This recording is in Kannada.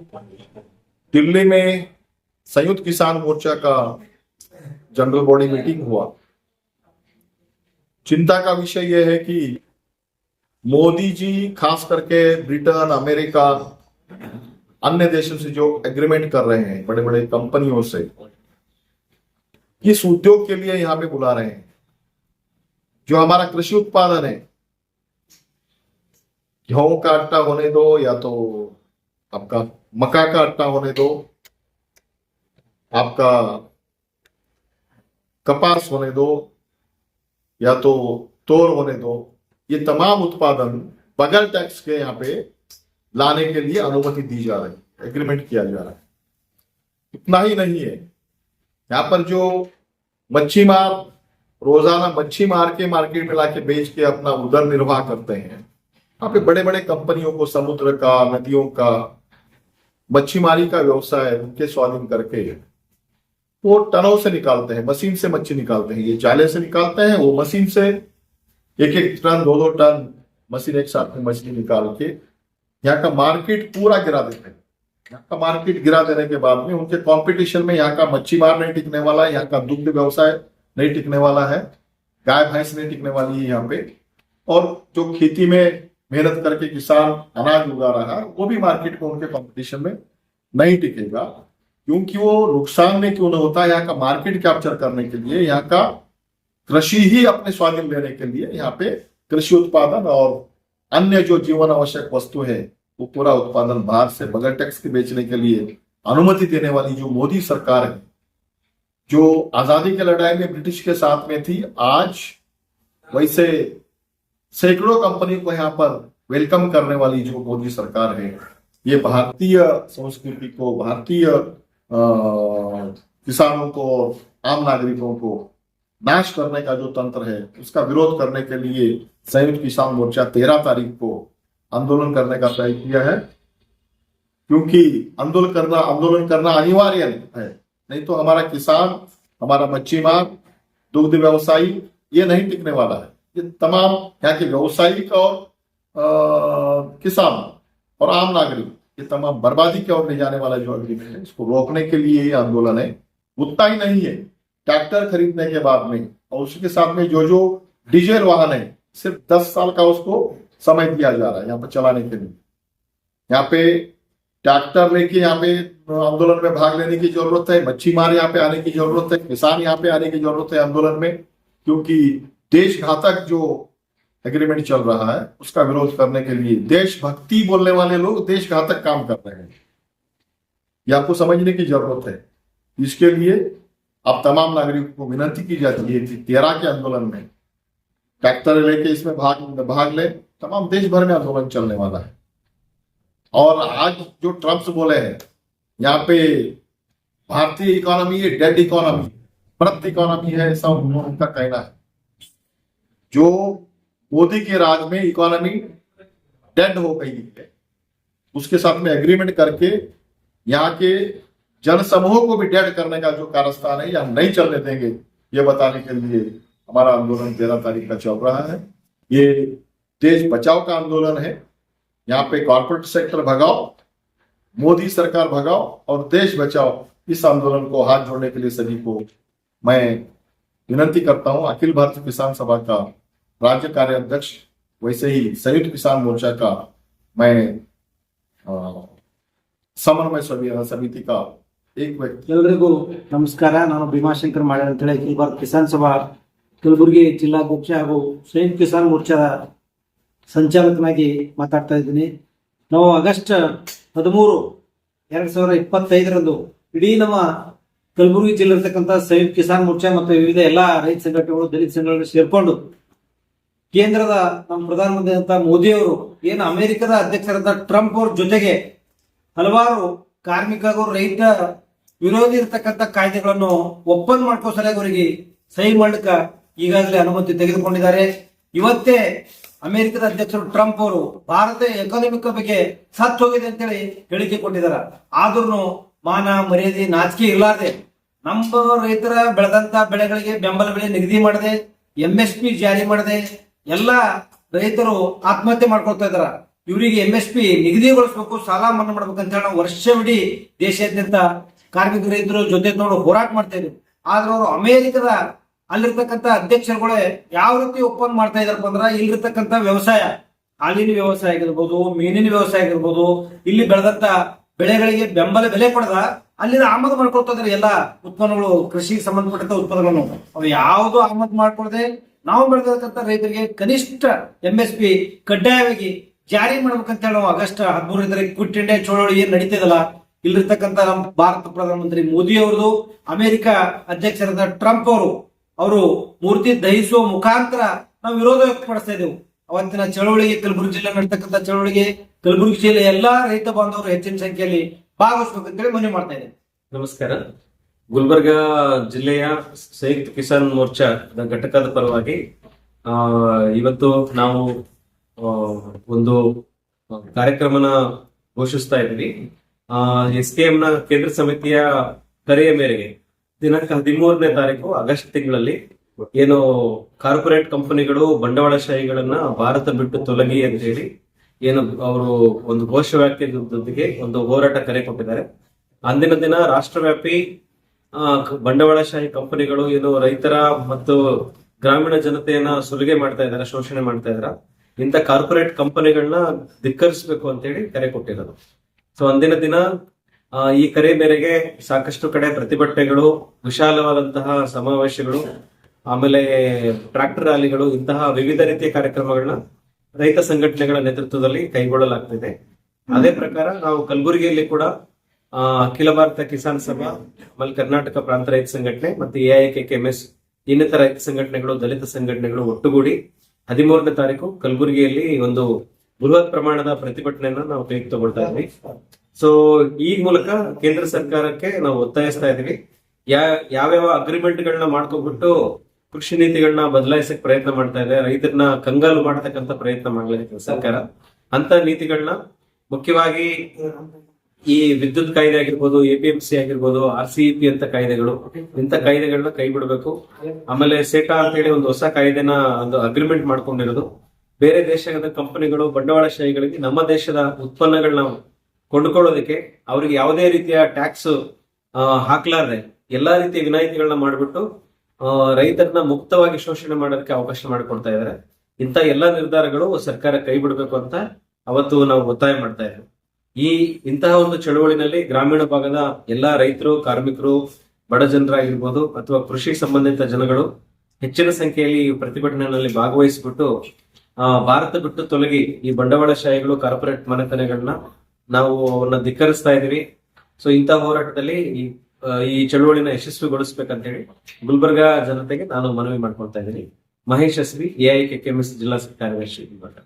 दिल्ली में संयुक्त किसान मोर्चा का जनरल बॉडी मीटिंग हुआ। चिंता का विषय यह है कि मोदी जी, खास करके ब्रिटेन, अमेरिका, अन्य देशों से जो एग्रीमेंट कर रहे हैं बड़े बड़े कंपनियों से, किस उद्योग के लिए यहाँ पे बुला रहे हैं? जो हमारा कृषि उत्पादन है, गेहूँ का आटा होने दो या तो आपका मक्का का आटा होने दो, आपका कपास होने दो, या तो तोर होने दो, ये तमाम उत्पादन बगैर टैक्स के यहाँ पे लाने के लिए अनुमति दी जा रही है एग्रीमेंट किया जा रहा है। इतना ही नहीं है। यहाँ पर जो मच्छी मार, रोज़ाना मच्छी मार के मार्केट में लाके बेच के अपना उदर निर्वाह करते हैं, यहाँ पे बड़े बड़े कंपनियों को समुद्र का, नदियों का मच्छीमारी का व्यवसाय उनके स्वाधीन करके वो टनों से निकालते हैं, मशीन से मच्छी निकालते हैं, ये जाले से निकालते हैं, वो मशीन से एक एक टन, दो दो टन मशीन एक साथ में मछली निकाल के यहाँ का मार्केट पूरा गिरा देते हैं। यहाँ का मार्केट गिरा देने के बाद में उनके कंपटीशन में यहाँ का मच्छी मार नहीं टिकने वाला है, यहाँ का दुग्ध व्यवसाय नहीं टिकने वाला है, गाय भैंस नहीं टिकने वाली है यहाँ पे। और जो खेती में मेहनत करके किसान अनाज उगा रहा है, वो भी मार्केट में उनके कंपटीशन में नहीं टिकेगा। क्योंकि वो नुकसान में क्यों ना होता है यहाँ का मार्केट कैप्चर करने के लिए, यहाँ का कृषि ही अपने स्वाधीन लेने के लिए यहाँ पे कृषि उत्पादन और अन्य जो जीवन आवश्यक वस्तु है, वो पूरा उत्पादन बाहर से बगैर टैक्स के बेचने के लिए अनुमति देने वाली जो मोदी सरकार है, जो आज़ादी की लड़ाई में ब्रिटिश के साथ में थी, आज वैसे सैकड़ों कंपनी को यहाँ पर वेलकम करने वाली जो मोदी सरकार है, ये भारतीय संस्कृति को, भारतीय किसानों को आम नागरिकों को नाश करने का जो तंत्र है, उसका विरोध करने के लिए संयुक्त किसान मोर्चा तेरह तारीख को आंदोलन करने का तय किया है। क्योंकि आंदोलन करना आंदोलन करना अनिवार्य है। नहीं तो हमारा किसान, हमारा मच्छी मार दुग्ध व्यवसायी, ये नहीं टिकने वाला है। ये तमाम यहाँ के व्यवसायिक और किसान और आम नागरिक, ये तमाम बर्बादी की ओर ले जाने वाला जो अग्रीमेंट है, इसको रोकने के लिए ये आंदोलन है। उतना ही नहीं है ट्रैक्टर खरीदने के बाद में और उसके साथ में जो जो डीजल वाहन है, सिर्फ़ दस साल का उसको समय दिया जा रहा है यहाँ पर चलाने के लिए। यहाँ पे ट्रैक्टर लेके यहाँ पे आंदोलन में भाग लेने की ज़रूरत है मच्छी मार यहाँ पे आने की ज़रूरत है, किसान यहाँ पे आने की ज़रूरत है आंदोलन में, क्योंकि देश घातक जो एग्रीमेंट चल रहा है, उसका विरोध करने के लिए देशभक्ति बोलने वाले लोग देश घातक काम कर रहे हैं। ये आपको समझने की ज़रूरत है। इसके लिए आप तमाम नागरिकों को विनती की जाती है कि तेरह के आंदोलन में ट्रैक्टर लेके इसमें भाग भाग ले। तमाम देश भर में आंदोलन चलने वाला है। और आज जो ट्रंप बोले हैं, यहाँ पे भारतीय इकोनॉमी डेड इकोनॉमी प्रत इकोनॉमी है, ऐसा उनका कहना है। जो मोदी के राज में इकोनॉमी डेड हो गई है, उसके साथ में एग्रीमेंट करके यहाँ के जन समूह को भी डेड करने का जो कारस्तान है हम नहीं चलने देंगे, ये बताने के लिए हमारा आंदोलन तेरह तारीख का चल रहा है। ये देश बचाओ का आंदोलन है। यहाँ पे कॉर्पोरेट सेक्टर भगाओ, मोदी सरकार भगाओ और देश बचाओ, इस आंदोलन को हाथ जोड़ने के लिए सभी को मैं विनती करता हूँ, अखिल भारतीय किसान सभा का राज्य कार्याध्यक्ष वैसे ही संयुक्त किसान मोर्चा का मैं अ, समन्वय समी- समिति का एक व्यक्ति ಎಲ್ರಿಗೂ ನಮಸ್ಕಾರ ನಾನು ಭೀಮಾಶಂಕರ್ ಮಾಡೆ ಅಂತೇಳಿ ಅಖಿಲ ಭಾರತ ಕಿಸಾನ್ ಸಭಾ ಕಲಬುರಗಿ ಜಿಲ್ಲಾಧ್ಯಕ್ಷ ಹಾಗೂ ಸಂಯುಕ್ತ ಕಿಸಾನ್ ಮೋರ್ಚಾ ಸಂಚಾಲಕನಾಗಿ ಮಾತಾಡ್ತಾ ಇದ್ದೀನಿ ನಾವು ಆಗಸ್ಟ್ ಹದಿಮೂರು ಎರಡ್ ಸಾವಿರದ ಇಪ್ಪತ್ತೈದರಂದು ಇಡೀ ನಮ್ಮ ಕಲಬುರಗಿ ಜಿಲ್ಲೆ ಇರ್ತಕ್ಕಂಥ ಸಂಯುಕ್ತ ಕಿಸಾನ್ ಮೋರ್ಚಾ ಮತ್ತು ವಿವಿಧ ಎಲ್ಲಾ ರೈತ ಸಂಘಟನೆಗಳು ದಲಿತ ಸಂಘಟನೆಗಳು ಸೇರ್ಕೊಂಡು ಕೇಂದ್ರದ ನಮ್ಮ ಪ್ರಧಾನಮಂತ್ರಿ ಅಂತ ಮೋದಿ ಅವರು ಏನು ಅಮೆರಿಕದ ಅಧ್ಯಕ್ಷರಾದ ಟ್ರಂಪ್ ಅವ್ರ ಜೊತೆಗೆ ಹಲವಾರು ಕಾರ್ಮಿಕ ಹಾಗೂ ರೈತ ವಿರೋಧಿ ಇರತಕ್ಕಂತ ಕಾಯ್ದೆಗಳನ್ನು ಒಪ್ಪಂದ ಮಾಡ್ಕೋ ಸಲುವಾಗಿ ಅವರಿಗೆ ಸಹಿ ಮಾಡಕ ಈಗಾಗಲೇ ಅನುಮತಿ ತೆಗೆದುಕೊಂಡಿದ್ದಾರೆ. ಇವತ್ತೇ ಅಮೆರಿಕದ ಅಧ್ಯಕ್ಷರು ಟ್ರಂಪ್ ಅವರು ಭಾರತ ಎಕಾನಮಿಕ್ ಬಗ್ಗೆ ಸತ್ತು ಹೋಗಿದೆ ಅಂತೇಳಿ ಹೇಳಿಕೆ ಕೊಟ್ಟಿದ್ದಾರೆ. ಆದ್ರೂ ಮಾನ, ಮರ್ಯಾದೆ, ನಾಚಿಕೆ ಇರಲಾರದೆ ನಮ್ಮ ರೈತರ ಬೆಳೆದಂತ ಬೆಳೆಗಳಿಗೆ ಬೆಂಬಲ ಬೆಲೆ ನಿಗದಿ ಮಾಡದೆ ಎಂ ಎಸ್ ಪಿ ಜಾರಿ ಮಾಡದೆ ಎಲ್ಲ ರೈತರು ಆತ್ಮಹತ್ಯೆ ಮಾಡ್ಕೊಳ್ತಾ ಇದಾರ. ಇವರಿಗೆ ಎಂ ಎಸ್ ಪಿ ನಿಗದಿಗೊಳಿಸಬೇಕು, ಸಾಲ ಮನ್ನಾ ಮಾಡ್ಬೇಕು ಅಂತ ಹೇಳಿ ವರ್ಷವಿಡೀ ದೇಶಾದ್ಯಂತ ಕಾರ್ಮಿಕ ರೈತರು ಜೊತೆ ನೋಡಿ ಹೋರಾಟ ಮಾಡ್ತಾ ಇದ್ರು ಆದ್ರೆ ಅವರು ಅಮೆರಿಕದ ಅಲ್ಲಿರ್ತಕ್ಕಂಥ ಅಧ್ಯಕ್ಷರುಗಳೇ ಯಾವ ರೀತಿ ಒಪ್ಪಂದ ಮಾಡ್ತಾ ಇದಾರಪ್ಪ ಅಂದ್ರ ಇಲ್ಲಿರ್ತಕ್ಕಂಥ ವ್ಯವಸಾಯ, ಹಾಲಿನ ವ್ಯವಸಾಯ ಆಗಿರ್ಬೋದು, ಮೀನಿನ ವ್ಯವಸಾಯ ಆಗಿರ್ಬೋದು, ಇಲ್ಲಿ ಬೆಳೆದಂತ ಬೆಳೆಗಳಿಗೆ ಬೆಂಬಲ ಬೆಲೆ ಕೊಡದ, ಅಲ್ಲಿನ ಆಮದು ಮಾಡ್ಕೊಳ್ತಾ ಇದ್ರೆ ಎಲ್ಲ ಉತ್ಪನ್ನಗಳು ಕೃಷಿಗೆ ಸಂಬಂಧಪಟ್ಟಂತ ಉತ್ಪನ್ನಗಳನ್ನು. ಅವ್ರು ಯಾವುದು ಆಮದು ಮಾಡ್ಕೊಳ್ದೆ ನಾವು ಬೆಳೆದಿರ್ತಕ್ಕಂಥ ರೈತರಿಗೆ ಕನಿಷ್ಠ ಎಂ ಎಸ್ ಪಿ ಕಡ್ಡಾಯವಾಗಿ ಜಾರಿ ಮಾಡ್ಬೇಕಂತ ಹೇಳಿ ನಾವು ಆಗಸ್ಟ್ ಹದಿಮೂರರಿಂದ ಕ್ವಿಟ್ ಇಂಡಿಯಾ ಚಳವಳಿ ಏನ್ ನಡೀತಿದಲ್ಲ, ಇಲ್ಲಿರ್ತಕ್ಕಂಥ ನಮ್ಮ ಭಾರತ ಪ್ರಧಾನಮಂತ್ರಿ ಮೋದಿ ಅವರದು ಅಮೆರಿಕ ಅಧ್ಯಕ್ಷರಾದ ಟ್ರಂಪ್ ಅವರು ಅವರು ಮೂರ್ತಿ ದಹಿಸುವ ಮುಖಾಂತರ ನಾವು ವಿರೋಧ ವ್ಯಕ್ತಪಡಿಸ್ತಾ ಇದ್ದೆವು. ಅವತ್ತಿನ ಚಳವಳಿಗೆ, ಕಲಬುರಗಿ ಜಿಲ್ಲೆ ನಡೀತಕ್ಕಂಥ ಚಳವಳಿಗೆ, ಕಲಬುರಗಿ ಜಿಲ್ಲೆ ಎಲ್ಲಾ ರೈತ ಬಾಂಧವರು ಹೆಚ್ಚಿನ ಸಂಖ್ಯೆಯಲ್ಲಿ ಭಾಗವಹಿಸಬೇಕಂತೇಳಿ ಮನವಿ ಮಾಡ್ತಾ ಇದ್ದೇನೆ ನಮಸ್ಕಾರ. ಗುಲ್ಬರ್ಗ ಜಿಲ್ಲೆಯ ಸಂಯುಕ್ತ ಕಿಸಾನ್ ಮೋರ್ಚಾ ಘಟಕದ ಪರವಾಗಿ ಆ, ಇವತ್ತು ನಾವು ಒಂದು ಕಾರ್ಯಕ್ರಮನ ಘೋಷಿಸ್ತಾ ಇದ್ದೀವಿ. ಎಸ್ ಕೆ ನ ಕೇಂದ್ರ ಸಮಿತಿಯ ಕರೆಯ ಮೇರೆಗೆ ದಿನಾಂಕ ಹದಿಮೂರನೇ ತಾರೀಕು ಆಗಸ್ಟ್ ತಿಂಗಳಲ್ಲಿ ಏನು ಕಾರ್ಪೊರೇಟ್ ಕಂಪನಿಗಳು ಬಂಡವಾಳಶಾಹಿಗಳನ್ನ ಭಾರತ ಬಿಟ್ಟು ತೊಲಗಿ ಅಂತ ಹೇಳಿ ಏನು ಅವರು ಒಂದು ಘೋಷವಾಕ್ಯದೊಂದಿಗೆ ಒಂದು ಹೋರಾಟ ಕರೆ ಕೊಟ್ಟಿದ್ದಾರೆ. ಅಂದಿನ ದಿನ ರಾಷ್ಟ್ರವ್ಯಾಪಿ ಬಂಡವಾಳಶಾಹಿ ಕಂಪನಿಗಳು ಏನು ರೈತರ ಮತ್ತು ಗ್ರಾಮೀಣ ಜನತೆಯನ್ನ ಸುಲಿಗೆ ಮಾಡ್ತಾ ಇದಾರೆ, ಶೋಷಣೆ ಮಾಡ್ತಾ ಇದಾರೆ. ಇಂಥ ಕಾರ್ಪೊರೇಟ್ ಕಂಪನಿಗಳನ್ನ ಧಿಕ್ಕರಿಸಬೇಕು ಅಂತೇಳಿ ಕರೆ ಕೊಟ್ಟಿರೋದು. ಸೊ, ಅಂದಿನ ದಿನ ಈ ಕರೆ ಮೇರೆಗೆ ಸಾಕಷ್ಟು ಕಡೆ ಪ್ರತಿಭಟನೆಗಳು, ವಿಶಾಲವಾದಂತಹ ಸಮಾವೇಶಗಳು, ಆಮೇಲೆ ಟ್ರಾಕ್ಟರ್ ರ್ಯಾಲಿಗಳು, ಇಂತಹ ವಿವಿಧ ರೀತಿಯ ಕಾರ್ಯಕ್ರಮಗಳನ್ನ ರೈತ ಸಂಘಟನೆಗಳ ನೇತೃತ್ವದಲ್ಲಿ ಕೈಗೊಳ್ಳಲಾಗ್ತಿದೆ. ಅದೇ ಪ್ರಕಾರ ನಾವು ಕಲಬುರಗಿಯಲ್ಲಿ ಕೂಡ ಅಖಿಲ ಭಾರತ ಕಿಸಾನ್ ಸಭಾ, ಆಮೇಲೆ ಕರ್ನಾಟಕ ಪ್ರಾಂತ ರೈತ ಸಂಘಟನೆ ಮತ್ತೆ ಎಐಕೆಎಂಎಸ್ ಇನ್ನಿತರ ರೈತ ಸಂಘಟನೆಗಳು, ದಲಿತ ಸಂಘಟನೆಗಳು ಒಟ್ಟುಗೂಡಿ ಹದಿಮೂರನೇ ತಾರೀಕು ಕಲಬುರಗಿಯಲ್ಲಿ ಒಂದು ಬೃಹತ್ ಪ್ರಮಾಣದ ಪ್ರತಿಭಟನೆಯನ್ನ ನಾವು ಕೈಗೆ ತಗೊಳ್ತಾ ಇದ್ವಿ. ಸೊ ಈ ಮೂಲಕ ಕೇಂದ್ರ ಸರ್ಕಾರಕ್ಕೆ ನಾವು ಒತ್ತಾಯಿಸ್ತಾ ಇದೀವಿ ಯಾ, ಯಾವ್ಯಾವ ಅಗ್ರಿಮೆಂಟ್ ಗಳನ್ನ ಮಾಡ್ಕೊಬಿಟ್ಟು ಕೃಷಿ ನೀತಿಗಳನ್ನ ಬದಲಾಯಿಸಕ್ ಪ್ರಯತ್ನ ಮಾಡ್ತಾ ಇದೆ, ರೈತರನ್ನ ಕಂಗಾಲು ಮಾಡತಕ್ಕಂತ ಪ್ರಯತ್ನ ಮಾಡ್ಲಿಕ್ಕೆ ಸರ್ಕಾರ. ಅಂತ ನೀತಿಗಳನ್ನ ಮುಖ್ಯವಾಗಿ ಈ ವಿದ್ಯುತ್ ಕಾಯ್ದೆ ಆಗಿರ್ಬೋದು ಎಪಿಎಂಸಿ ಆಗಿರ್ಬೋದು ಆರ್ ಸಿ ಪಿ ಅಂತ ಕಾಯ್ದೆಗಳು. ಇಂತ ಕಾಯ್ದೆಗಳನ್ನ ಕೈ ಬಿಡಬೇಕು ಆಮೇಲೆ ಸೇಟಾ ಅಂತ ಹೇಳಿ ಒಂದು ಹೊಸ ಕಾಯ್ದೆನ ಒಂದು ಅಗ್ರಿಮೆಂಟ್ ಮಾಡ್ಕೊಂಡಿರೋದು. ಬೇರೆ ದೇಶದ ಕಂಪನಿಗಳು ಬಂಡವಾಳಶಾಹಿಗಳಿಗೆ ನಮ್ಮ ದೇಶದ ಉತ್ಪನ್ನಗಳನ್ನ ಕೊಂಡ್ಕೊಳ್ಳೋದಕ್ಕೆ ಅವ್ರಿಗೆ ಯಾವುದೇ ರೀತಿಯ ಟ್ಯಾಕ್ಸ್ ಹಾಕ್ಲಾರ್ದೆ ಎಲ್ಲಾ ರೀತಿಯ ವಿನಾಯಿತಿಗಳನ್ನ ಮಾಡಿಬಿಟ್ಟು ರೈತರನ್ನ ಮುಕ್ತವಾಗಿ ಶೋಷಣೆ ಮಾಡೋದಕ್ಕೆ ಅವಕಾಶ ಮಾಡಿಕೊಡ್ತಾ ಇದ್ದಾರೆ. ಇಂಥ ಎಲ್ಲಾ ನಿರ್ಧಾರಗಳು ಸರ್ಕಾರ ಕೈ ಬಿಡಬೇಕು ಅಂತ ಅವತ್ತು ನಾವು ಒತ್ತಾಯ ಮಾಡ್ತಾ ಇದ್ದೇವೆ. ಈ ಇಂತಹ ಒಂದು ಚಳುವಳಿನಲ್ಲಿ ಗ್ರಾಮೀಣ ಭಾಗದ ಎಲ್ಲಾ ರೈತರು, ಕಾರ್ಮಿಕರು, ಬಡ ಜನರಾಗಿರ್ಬೋದು ಅಥವಾ ಕೃಷಿ ಸಂಬಂಧಿತ ಜನಗಳು ಹೆಚ್ಚಿನ ಸಂಖ್ಯೆಯಲ್ಲಿ ಈ ಪ್ರತಿಭಟನೆಗಳಲ್ಲಿ ಭಾಗವಹಿಸಿಬಿಟ್ಟು ಭಾರತ ಬಿಟ್ಟು ತೊಲಗಿ ಈ ಬಂಡವಾಳಶಾಹಿಗಳು ಕಾರ್ಪೊರೇಟ್ ಮನೆತನಗಳನ್ನ ನಾವು ಅವನ್ನ ಧಿಕ್ಕರಿಸ್ತಾ ಇದೀವಿ. ಸೊ ಇಂತಹ ಹೋರಾಟದಲ್ಲಿ ಈ ಈ ಚಳವಳಿನ ಯಶಸ್ವಿಗೊಳಿಸ್ಬೇಕಂತ ಹೇಳಿ ಗುಲ್ಬರ್ಗ ಜನತೆಗೆ ನಾನು ಮನವಿ ಮಾಡ್ಕೊಳ್ತಾ ಇದ್ದೀನಿ. Mahesh S B AI K ಜಿಲ್ಲಾ ಕಾರ್ಯದರ್ಶಿ ಗುಲ್ಬರ್ಗ.